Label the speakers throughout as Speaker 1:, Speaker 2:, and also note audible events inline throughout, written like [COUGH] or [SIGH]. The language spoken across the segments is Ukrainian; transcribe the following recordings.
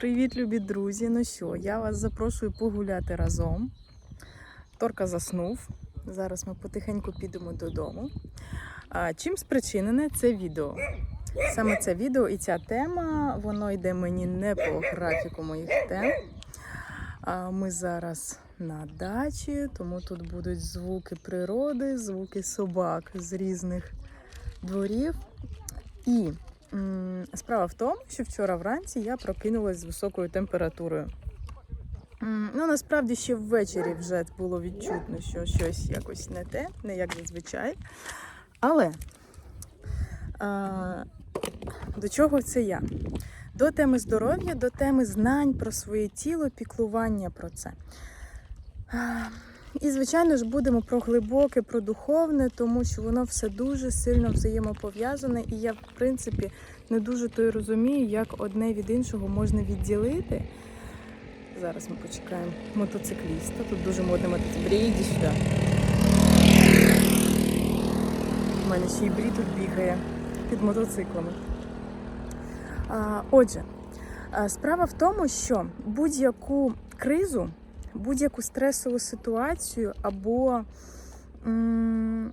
Speaker 1: Привіт, любі друзі! Ну що, я вас запрошую погуляти разом. Торка заснув. Зараз ми потихеньку підемо додому. А, чим спричинене це відео? Саме це відео і ця тема, воно йде мені не по графіку моїх тем. А, ми зараз на дачі, тому тут будуть звуки природи, звуки собак з різних дворів. І Справа в тому, що вчора вранці я прокинулась з високою температурою. Ну, насправді ще ввечері вже було відчутно, що щось якось не те, не як зазвичай. Але а, до чого це я? До теми здоров'я, до теми знань про своє тіло, піклування про це. І, звичайно ж, будемо про глибоке, про духовне, тому що воно все дуже сильно взаємопов'язане, і я, в принципі, не дуже то й розумію, як одне від іншого можна відділити. Зараз ми почекаємо мотоцикліста. Тут дуже модний мотоцикл. Брі, сюди. У мене ще й брі тут бігає під мотоциклами. А, отже, справа в тому, що будь-яку кризу, будь-яку стресову ситуацію або м,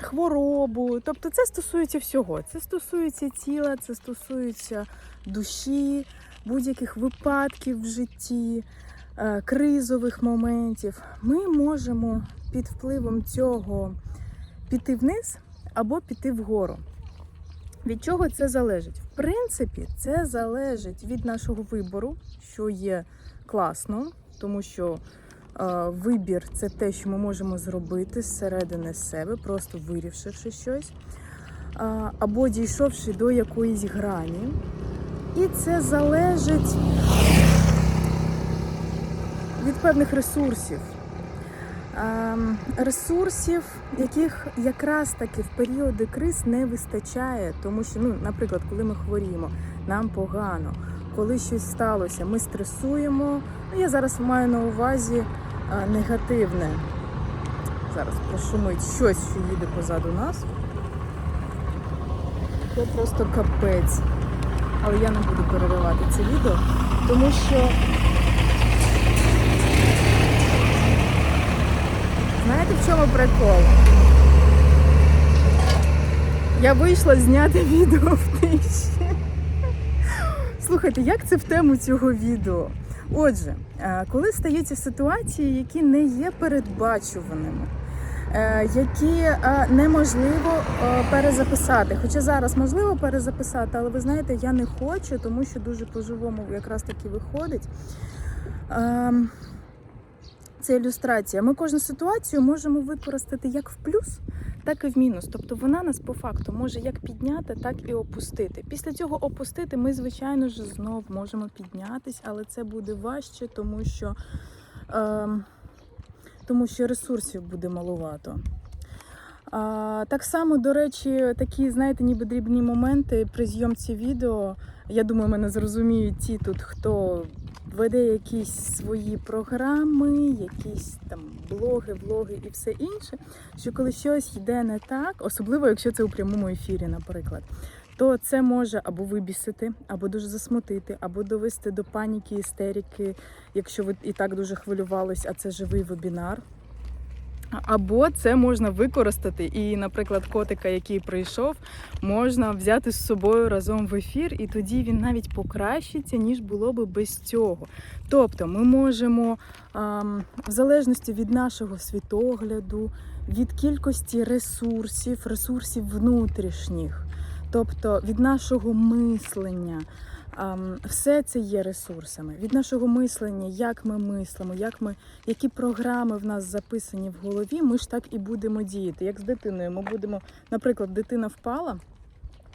Speaker 1: хворобу, тобто це стосується всього. Це стосується тіла, це стосується душі, будь-яких випадків в житті, е, кризових моментів. Ми можемо під впливом цього піти вниз або піти вгору. Від чого це залежить? В принципі, це залежить від нашого вибору, що є класно, тому що е, вибір це те, що ми можемо зробити зсередини себе, просто вирішивши щось, е, або дійшовши до якоїсь грані. І це залежить від певних ресурсів. Ем, Ресурсів, яких якраз таки в періоди криз не вистачає, тому що, ну, наприклад, коли ми хворіємо, нам погано, коли щось сталося, ми стресуємо. Ну, я зараз маю на увазі а, негативне. Зараз прошумить щось, що їде позаду нас. Це просто капець. Але я не буду переривати це відео, тому що. Знаєте, в чому прикол? Я вийшла зняти [LAUGHS] відео в тиші. Слухайте, як це в тему цього відео? Отже, е, коли стаються ситуації, які не є передбачуваними, е, які е, неможливо перезаписати. Хоча зараз можливо перезаписати, але ви знаєте, я не хочу, тому що дуже по-живому якраз таки виходить. Це ілюстрація. Ми кожну ситуацію можемо використати як в плюс, так і в мінус. Тобто вона нас по факту може як підняти, так і опустити. Після цього опустити ми, звичайно ж, знов можемо піднятись, але це буде важче, тому що, ем, тому що ресурсів буде маловато. А, так само, до речі, такі, знаєте, ніби дрібні моменти при зйомці відео. Я думаю, мене зрозуміють ті тут, хто веде якісь свої програми, якісь там блоги, влоги і все інше. Що коли щось йде не так, особливо якщо це у прямому ефірі, наприклад, то це може або вибісити, або дуже засмутити, або довести до паніки, істерики, якщо ви і так дуже хвилювались, а це живий вебінар. Або це можна використати, і, наприклад, котика, який прийшов, можна взяти з собою разом в ефір, і тоді він навіть покращиться, ніж було би без цього. Тобто ми можемо, в залежності від нашого світогляду, від кількості ресурсів, ресурсів внутрішніх, тобто від нашого мислення. Ам, Все це є ресурсами від нашого мислення, як ми мислимо, як ми, які програми в нас записані в голові, ми ж так і будемо діяти. Як з дитиною, ми будемо, наприклад, дитина впала.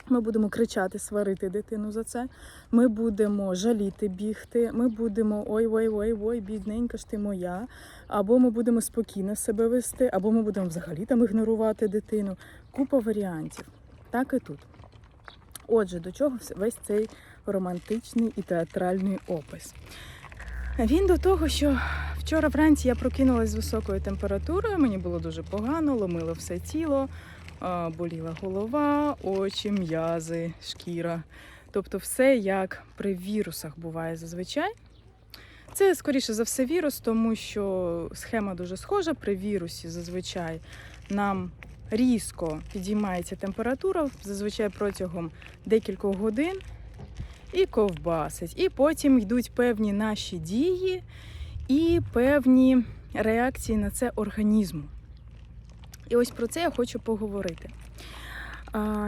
Speaker 1: Ми будемо кричати, сварити дитину за це. Ми будемо жаліти, бігти. Ми будемо ой, ой, ой, ой, бідненька ж ти моя. Або ми будемо спокійно себе вести, або ми будемо взагалі там ігнорувати дитину. Купа варіантів. Так і тут. Отже, до чого весь цей романтичний і театральний опис. Він до того, що вчора вранці я прокинулася з високою температурою, мені було дуже погано, ломило все тіло, боліла голова, очі, м'язи, шкіра. Тобто, все як при вірусах буває зазвичай. Це скоріше за все вірус, тому що схема дуже схожа. При вірусі зазвичай нам різко підіймається температура, зазвичай протягом декількох годин, і ковбасить. І потім йдуть певні наші дії і певні реакції на це організму. І ось про це я хочу поговорити.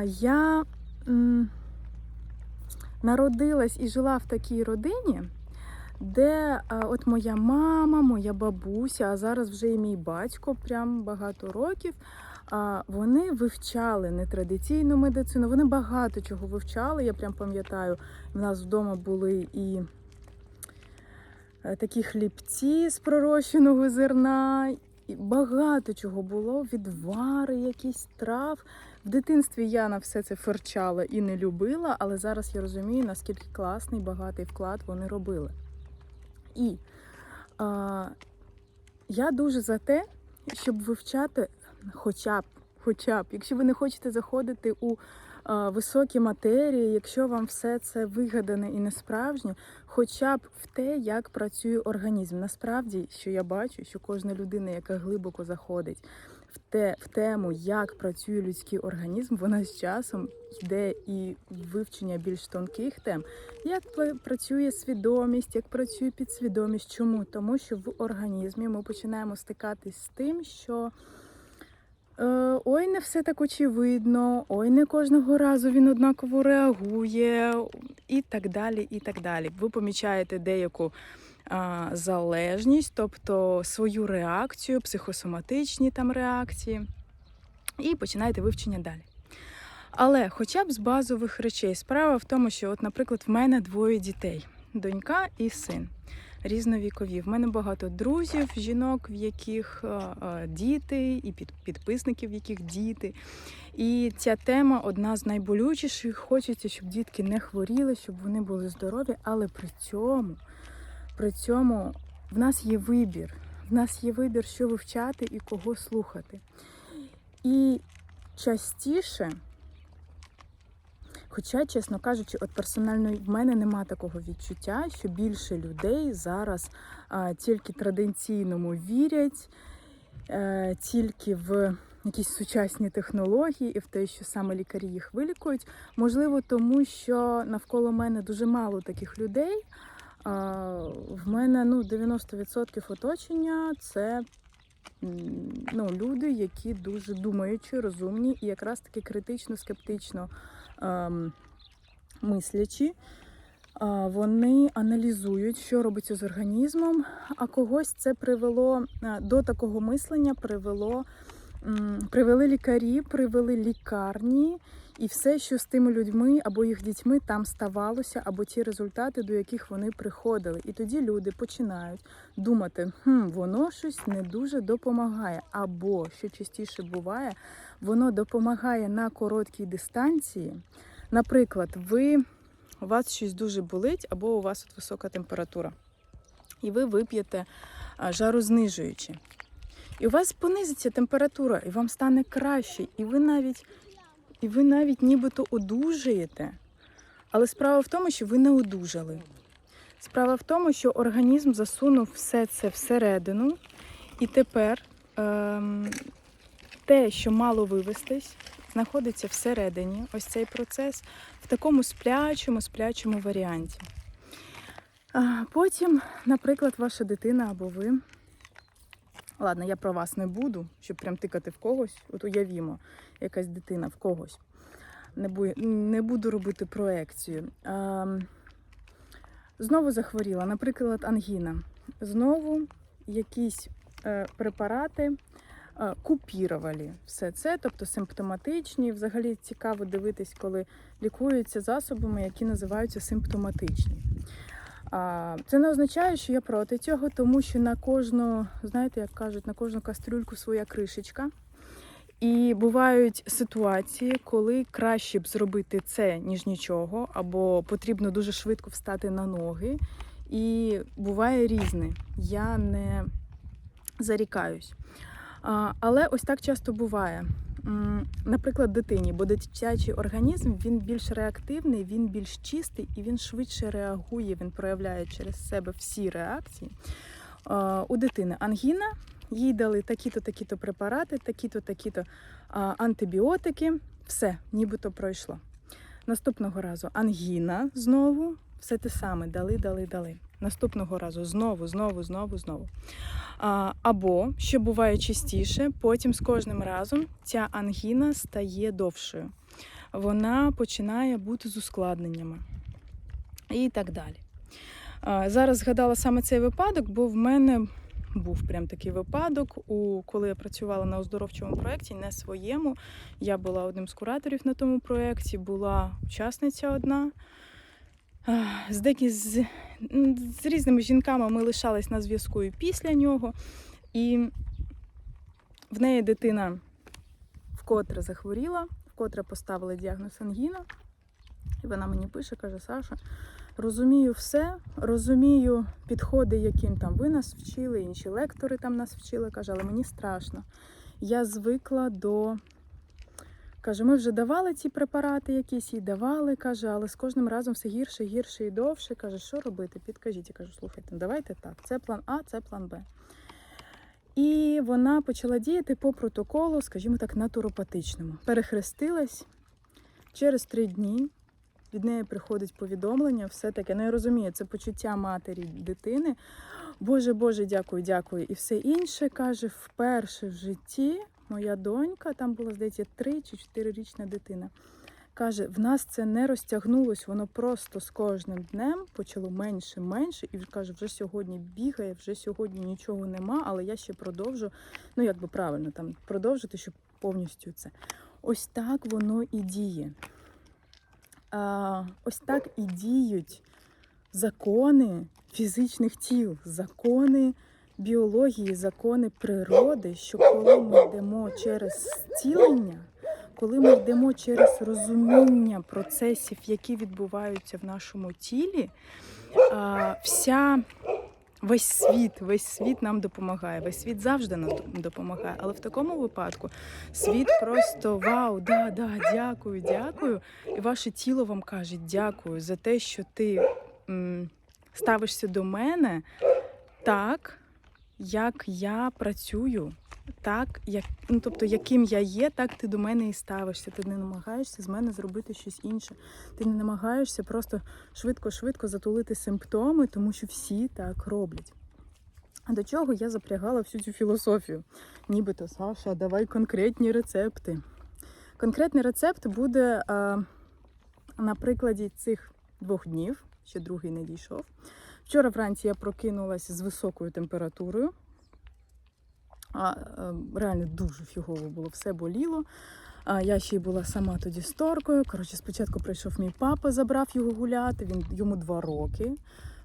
Speaker 1: Я народилась і жила в такій родині, де от моя мама, моя бабуся, а зараз вже і мій батько, прям багато років. Вони вивчали нетрадиційну медицину. Вони багато чого вивчали. Я прям пам'ятаю, в нас вдома були і е, такі хлібці з пророщеного зерна, і багато чого було, відвари, якісь трав. В дитинстві я на все це ферчала і не любила, але зараз я розумію, наскільки класний, багатий вклад вони робили. І а, я дуже за те, щоб вивчати хоча б, хоча б, якщо ви не хочете заходити у а, високі матерії, якщо вам все це вигадане і не справжнє, хоча б в те, як працює організм. Насправді, що я бачу, що кожна людина, яка глибоко заходить в те, в тему, як працює людський організм, вона з часом йде і вивчення більш тонких тем, як працює свідомість, як працює підсвідомість. Чому? Тому що в організмі ми починаємо стикатись з тим, що е, ой, не все так очевидно, ой, не кожного разу він однаково реагує, і так далі. і так далі. Ви помічаєте деяку а, залежність, тобто свою реакцію, психосоматичні там реакції, і починаєте вивчення далі. Але хоча б з базових речей, справа в тому, що, от, наприклад, в мене двоє дітей: донька і син. Різновікові. В мене багато друзів, жінок, в яких а, а, діти, і під, підписників, в яких діти. І ця тема одна з найболючіших. Хочеться, щоб дітки не хворіли, щоб вони були здорові, але при цьому, при цьому в нас є вибір. В нас є вибір, що вивчати і кого слухати. І частіше, хоча, чесно кажучи, от персонально в мене нема такого відчуття, що більше людей зараз а, тільки традиційному вірять, е, тільки в якісь сучасні технології і в те, що саме лікарі їх вилікують. Можливо, тому що навколо мене дуже мало таких людей. А, в мене ну, 90% оточення це ну, люди, які дуже думаючі, розумні і якраз таки критично, скептично ем, мислячі. Вони аналізують, що робиться з організмом, а когось це привело до такого мислення, привело, привели лікарі, привели лікарні, і все, що з тими людьми або їх дітьми там ставалося, або ті результати, до яких вони приходили. І тоді люди починають думати, хм, воно щось не дуже допомагає. Або, що частіше буває, воно допомагає на короткій дистанції. Наприклад, ви, у вас щось дуже болить, або у вас от висока температура, і ви вип'єте жарознижуючи. І у вас понизиться температура, і вам стане краще, і ви навіть, і ви навіть нібито одужаєте. Але справа в тому, що ви не одужали. Справа в тому, що організм засунув все це всередину, і тепер ем, те, що мало вивестись, знаходиться всередині. Ось цей процес в такому сплячому, сплячому варіанті. Потім, наприклад, ваша дитина або ви. Ладно, я про вас не буду, щоб прям тикати в когось. От уявімо, якась дитина в когось. Не, бу... не буду робити проекцію. А, знову захворіла, наприклад, ангіна. Знову якісь е, препарати е, купірували все це, тобто симптоматичні. Взагалі цікаво дивитись, коли лікуються засобами, які називаються симптоматичні. Це не означає, що я проти цього, тому що на кожну, знаєте, як кажуть, на кожну кастрюльку своя кришечка. І бувають ситуації, коли краще б зробити це, ніж нічого, або потрібно дуже швидко встати на ноги. І буває різне. Я не зарікаюсь. Але ось так часто буває. Наприклад, дитині, бо дитячий організм він більш реактивний, він більш чистий і він швидше реагує, він проявляє через себе всі реакції. У дитини ангіна, їй дали такі-то, такі-то препарати, такі-то, такі-то антибіотики. Все, нібито пройшло. Наступного разу ангіна знову, все те саме, дали, дали, дали. Наступного разу знову, знову, знову, знову. Або, що буває частіше, потім з кожним разом ця ангіна стає довшою. Вона починає бути з ускладненнями і так далі. Зараз згадала саме цей випадок, бо в мене був прям такий випадок, коли я працювала на оздоровчому проєкті, не своєму. Я була одним з кураторів на тому проєкті, була учасниця одна. З, деякі, з, з різними жінками ми лишались на зв'язку і після нього. І в неї дитина вкотре захворіла, вкотре поставили діагноз ангіна. І вона мені пише, каже: Саша, розумію все, розумію підходи, яким там ви нас вчили, інші лектори там нас вчили, каже, але мені страшно. Я звикла до. Каже, ми вже давали ці препарати якісь і давали, каже, але з кожним разом все гірше, гірше і довше. Каже, що робити? Підкажіть. Я кажу, слухайте, давайте так. Це план А, це план Б. І вона почала діяти по протоколу, скажімо так, натуропатичному. Перехрестилась через три дні. Від неї приходить повідомлення, все таке. Ну, я розумію, це почуття матері дитини. Боже, Боже, дякую, дякую. І все інше каже, вперше в житті моя донька, там була, здається, три чи чотирирічна дитина. Каже, в нас це не розтягнулось, воно просто з кожним днем почало менше, менше, і каже, вже сьогодні бігає, вже сьогодні нічого нема, але я ще продовжу. Ну, як би правильно там продовжити, щоб повністю це. Ось так воно і діє. А, ось так і діють закони фізичних тіл, закони біології, закони природи, що коли ми йдемо через зцілення, коли ми йдемо через розуміння процесів, які відбуваються в нашому тілі, вся. Весь світ, весь світ нам допомагає. Весь світ завжди нам допомагає. Але в такому випадку світ просто вау, да, да, дякую, дякую. І ваше тіло вам каже дякую за те, що ти ставишся до мене так, як я працюю. Так, як ну тобто, яким я є, так ти до мене і ставишся. Ти не намагаєшся з мене зробити щось інше. Ти не намагаєшся просто швидко-швидко затулити симптоми, тому що всі так роблять. А до чого я запрягала всю цю філософію? Нібито Саша, давай конкретні рецепти. Конкретний рецепт буде а, на прикладі цих двох днів, ще другий не дійшов. Вчора вранці я прокинулася з високою температурою. А, е, реально дуже фігово було, все боліло. А, я ще й була сама тоді з торкою. Коротше, спочатку прийшов мій папа, забрав його гуляти. Він йому два роки,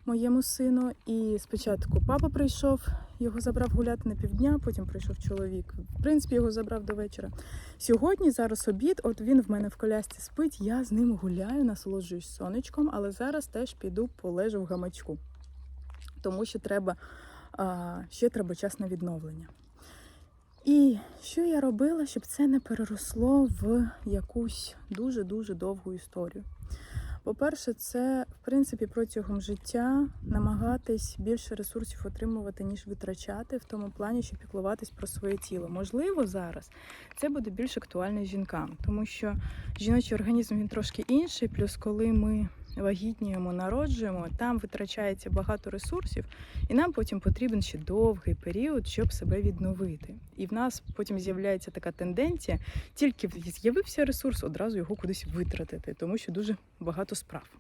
Speaker 1: моєму сину. І спочатку папа прийшов, його забрав гуляти на півдня, потім прийшов чоловік. В принципі, його забрав до вечора. Сьогодні зараз обід, от він в мене в колясці спить, я з ним гуляю, насолоджуюсь сонечком, але зараз теж піду полежу в гамачку. Тому що треба ще треба час на відновлення. І що я робила, щоб це не переросло в якусь дуже-дуже довгу історію? По-перше, це, в принципі, протягом життя намагатись більше ресурсів отримувати, ніж витрачати, в тому плані, щоб піклуватись про своє тіло. Можливо, зараз це буде більш актуально жінкам, тому що жіночий організм він трошки інший, плюс коли ми вагітніємо, народжуємо, там витрачається багато ресурсів, і нам потім потрібен ще довгий період, щоб себе відновити. І в нас потім з'являється така тенденція, тільки з'явився ресурс, одразу його кудись витратити, тому що дуже багато справ.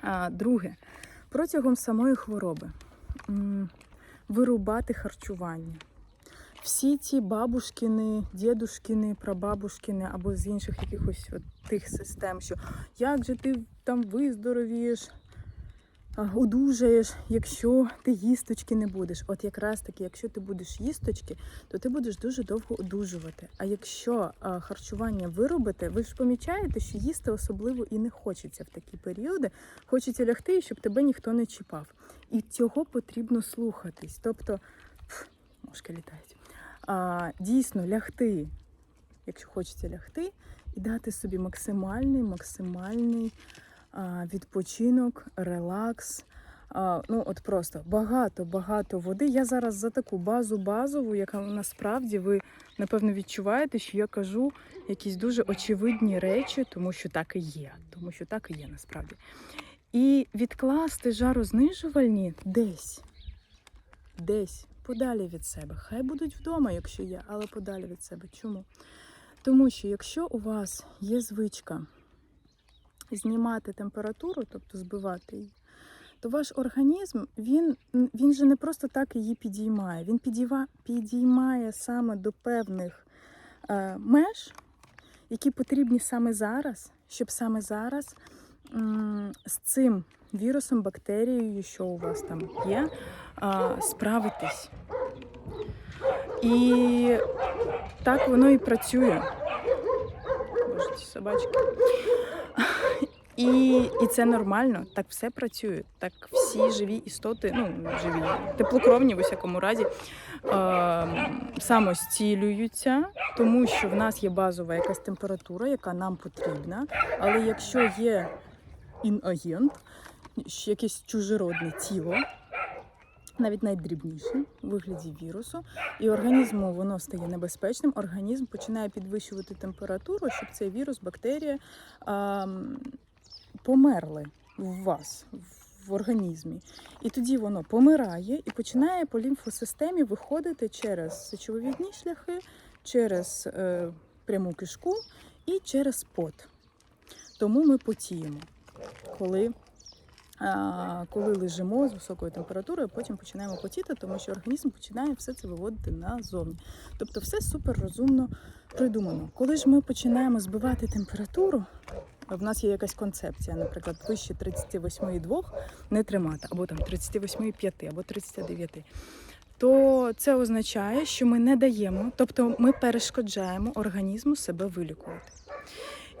Speaker 1: А друге, протягом самої хвороби вирубати харчування. Всі ці бабушкини, дідушкини, прабабушкини або з інших якихось от тих систем, що як же ти там виздоровієш, одужаєш, якщо ти їсточки не будеш. От якраз таки, якщо ти будеш їсточки, то ти будеш дуже довго одужувати. А якщо харчування виробити, ви ж помічаєте, що їсти особливо і не хочеться в такі періоди. Хочеться лягти, щоб тебе ніхто не чіпав. І цього потрібно слухатись. Тобто, пф, мошки літають. А, дійсно лягти якщо хочеться лягти, і дати собі максимальний, максимальний а, відпочинок, релакс. А, ну, от просто багато-багато води. Я зараз за таку базу базову, яка насправді ви напевно відчуваєте, що я кажу якісь дуже очевидні речі, тому що так і є. Тому що так і є насправді. І відкласти жарознижувальні десь, десь подалі від себе. Хай будуть вдома, якщо є, але подалі від себе. Чому? Тому що якщо у вас є звичка знімати температуру, тобто збивати її, то ваш організм він, він же не просто так її підіймає. Він підійма, підіймає саме до певних е, меж, які потрібні саме зараз, щоб саме зараз м, з цим вірусом, бактерією, що у вас там є, справитись. І так воно і працює. Боже, ці собачки. І, і це нормально, так все працює. Так всі живі істоти, ну живі, теплокровні в усякому разі, е, самостілюються, тому що в нас є базова якась температура, яка нам потрібна. Але якщо є інагент, якесь чужеродне тіло, навіть найдрібніше у вигляді вірусу, і організму воно стає небезпечним, організм починає підвищувати температуру, щоб цей вірус, бактерія а, померли в вас, в організмі. І тоді воно помирає і починає по лімфосистемі виходити через сечовивідні шляхи, через е, пряму кишку і через пот. Тому ми потіємо, коли, коли лежимо з високою температурою, потім починаємо потіти, тому що організм починає все це виводити назовні. Тобто все супер розумно придумано. Коли ж ми починаємо збивати температуру, в нас є якась концепція, наприклад, вище 38,2 не тримати, або там 38,5, або 39. То це означає, що ми не даємо, тобто ми перешкоджаємо організму себе вилікувати.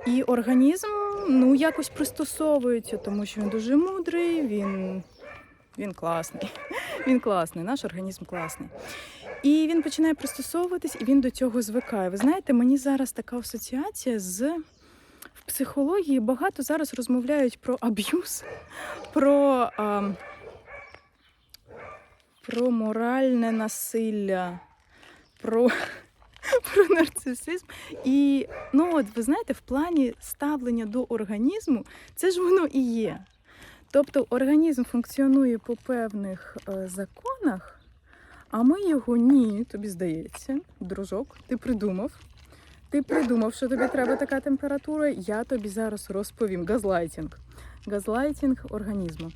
Speaker 1: І організм ну якось пристосовується, тому що він дуже мудрий, він, він класний. [LAUGHS] Він класний, наш організм класний. І він починає пристосовуватись, і він до цього звикає. Ви знаєте, мені зараз така асоціація з в психології багато зараз розмовляють про аб'юз, про, а, про моральне насилля, про, [LAUGHS] про нарцисизм. І ну от ви знаєте, в плані ставлення до організму це ж воно і є. Тобто організм функціонує по певних е, законах, а ми його ні, тобі здається, дружок, ти придумав. Ти придумав, що тобі треба така температура. Я тобі зараз розповім. Газлайтінг. Газлайтінг організму.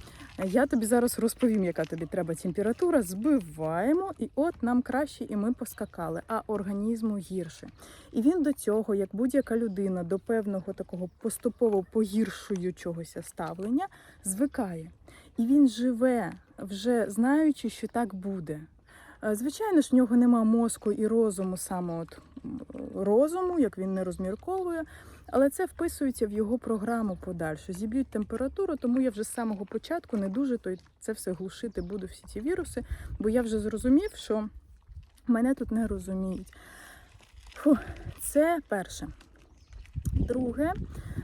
Speaker 1: Я тобі зараз розповім, яка тобі треба температура. Збиваємо, і от нам краще, і ми поскакали, а організму гірше. І він до цього, як будь-яка людина, до певного такого поступово погіршуючогося ставлення, звикає. І він живе, вже знаючи, що так буде. Е, Звичайно ж, в нього нема мозку і розуму, саме от розуму, як він не розмірковує, але це вписується в його програму подальшу. Зіб'ють температуру, тому я вже з самого початку не дуже то це все глушити буду, всі ці віруси, бо я вже зрозумів, що мене тут не розуміють. Фу, це перше. Друге,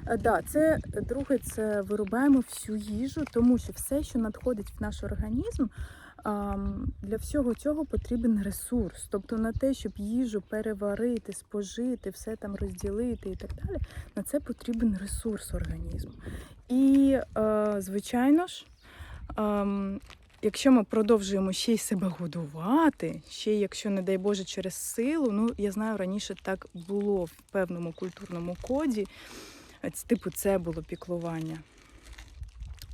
Speaker 1: е, да, це друге, це вирубаємо всю їжу, тому що все, що надходить в наш організм, для всього цього потрібен ресурс. Тобто на те, щоб їжу переварити, спожити, все там розділити і так далі, на це потрібен ресурс організму. І, е, звичайно ж, якщо ми продовжуємо ще й себе годувати, ще якщо, не дай Боже, через силу, ну я знаю, раніше так було в певному культурному коді, типу, це було піклування.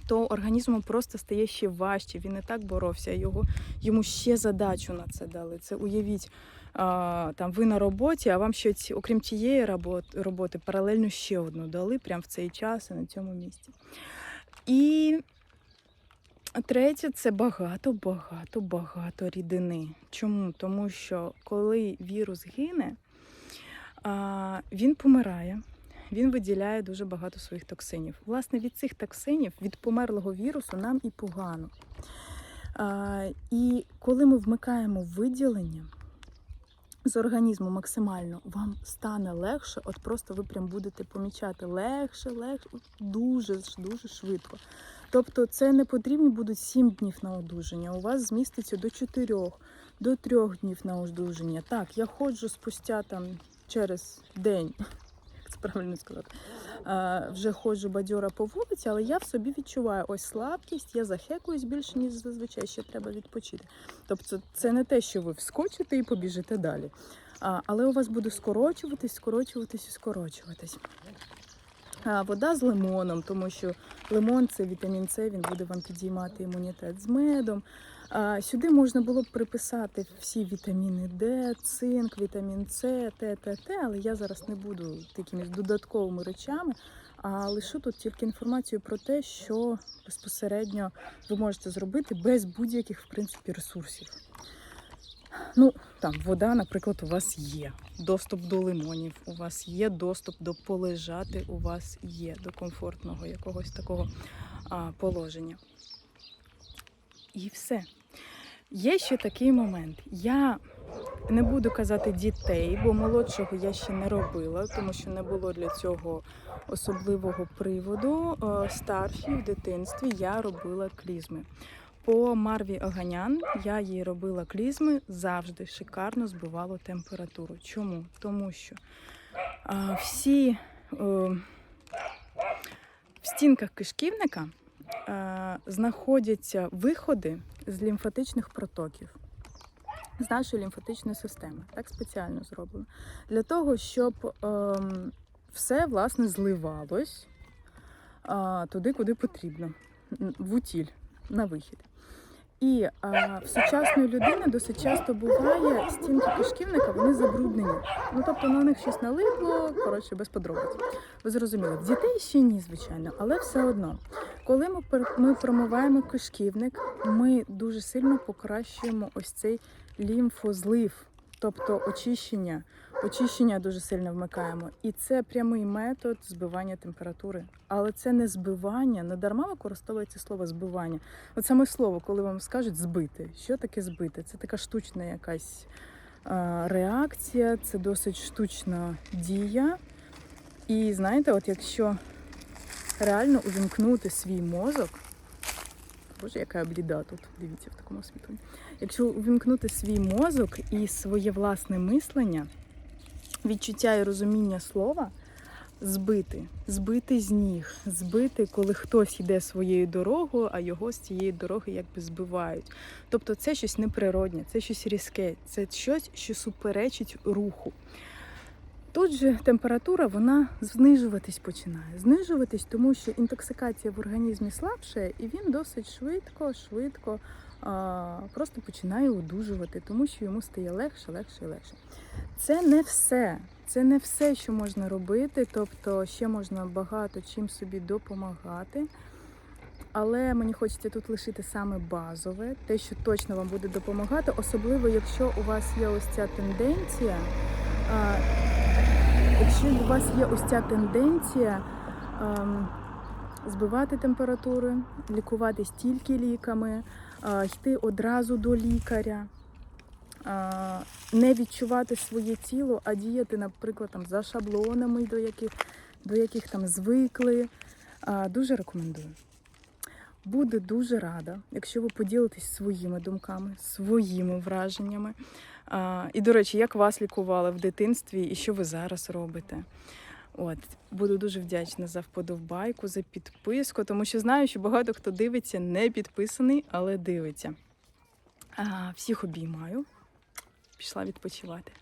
Speaker 1: То організму просто стає ще важче. Він не так боровся, його йому ще задачу на це дали. Це уявіть, а, там ви на роботі, а вам ці, окрім тієї робот- роботи, паралельно ще одну дали прямо в цей час і на цьому місці. І третє це багато, багато, багато рідини. Чому? Тому що коли вірус гине, він помирає. Він виділяє дуже багато своїх токсинів. Власне, від цих токсинів, від померлого вірусу, нам і погано. І коли ми вмикаємо виділення, з організму максимально, вам стане легше, от просто ви прям будете помічати легше, легше, дуже дуже швидко. Тобто це не потрібні будуть 7 днів на одужання. У вас зміститься до 4, до 3 днів на одужання. Так, я ходжу спустя там через день, [LAUGHS] правильно сказати. Вже ходжу бадьора по вулиці, але я в собі відчуваю ось слабкість, я захекуюсь більше, ніж зазвичай, ще треба відпочити. Тобто це не те, що ви вскочите і побіжите далі. А, Але у вас буде скорочуватись, скорочуватись і скорочуватись. А, Вода з лимоном, тому що лимон це вітамін С, він буде вам підіймати імунітет з медом. Сюди можна було б приписати всі вітаміни Д, цинк, вітамін С, Т, Т, Т, але я зараз не буду такими додатковими речами, а лишу тут тільки інформацію про те, що безпосередньо ви можете зробити без будь-яких в принципі ресурсів. Ну, там вода, наприклад, у вас є. Доступ до лимонів, у вас є доступ до полежати, у вас є до комфортного якогось такого а, положення. І все. Є ще такий момент. Я не буду казати дітей, бо молодшого я ще не робила, тому що не було для цього особливого приводу. Е, Старші в дитинстві я робила клізми. По Марві Оганян я їй робила клізми, завжди шикарно збивало температуру. Чому? Тому що всі е, в стінках кишківника знаходяться виходи з лімфатичних протоків. З нашої лімфатичної системи, так спеціально зроблено. Для того, щоб ем, все власне зливалось а, туди, куди потрібно, в утіль, на вихід. І а, в сучасної людини досить часто буває стінки кишківника, вони забруднені. Ну тобто на них щось налипло, коротше, без подробиць. Ви зрозуміли, дітей ще ні, звичайно, але все одно. Коли ми, ми промиваємо кишківник, ми дуже сильно покращуємо ось цей лімфозлив, тобто очищення. Очищення дуже сильно вмикаємо. І це прямий метод збивання температури. Але це не збивання, не дарма використовується слово збивання. От саме слово, коли вам скажуть збити. Що таке збити? Це така штучна якась реакція, це досить штучна дія. І знаєте, от якщо реально увімкнути свій мозок, боже, яка бліда тут, дивіться в такому світлі. Якщо увімкнути свій мозок і своє власне мислення, відчуття і розуміння слова, збити, збити з ніг, збити, коли хтось йде своєю дорогою, а його з цієї дороги якби збивають. Тобто це щось неприродне, це щось різке, це щось, що суперечить руху. Тут же температура вона знижуватись починає. Знижуватись, тому що інтоксикація в організмі слабшає, і він досить швидко, швидко просто починає одужувати, тому що йому стає легше, легше і легше. Це не все. Це не все, що можна робити, тобто ще можна багато чим собі допомагати. Але мені хочеться тут лишити саме базове, те, що точно вам буде допомагати, особливо якщо у вас є ось ця тенденція. а, Якщо у вас є ось ця тенденція ем, збивати температури, лікуватись тільки ліками, йти одразу до лікаря, не відчувати своє тіло, а діяти, наприклад, там, за шаблонами, до яких, до яких там звикли, дуже рекомендую. Буду дуже рада, якщо ви поділитесь своїми думками, своїми враженнями. І, до речі, як вас лікували в дитинстві і що ви зараз робите? От, буду дуже вдячна за вподобайку, за підписку, тому що знаю, що багато хто дивиться, не підписаний, але дивиться. А, всіх обіймаю. Пішла відпочивати.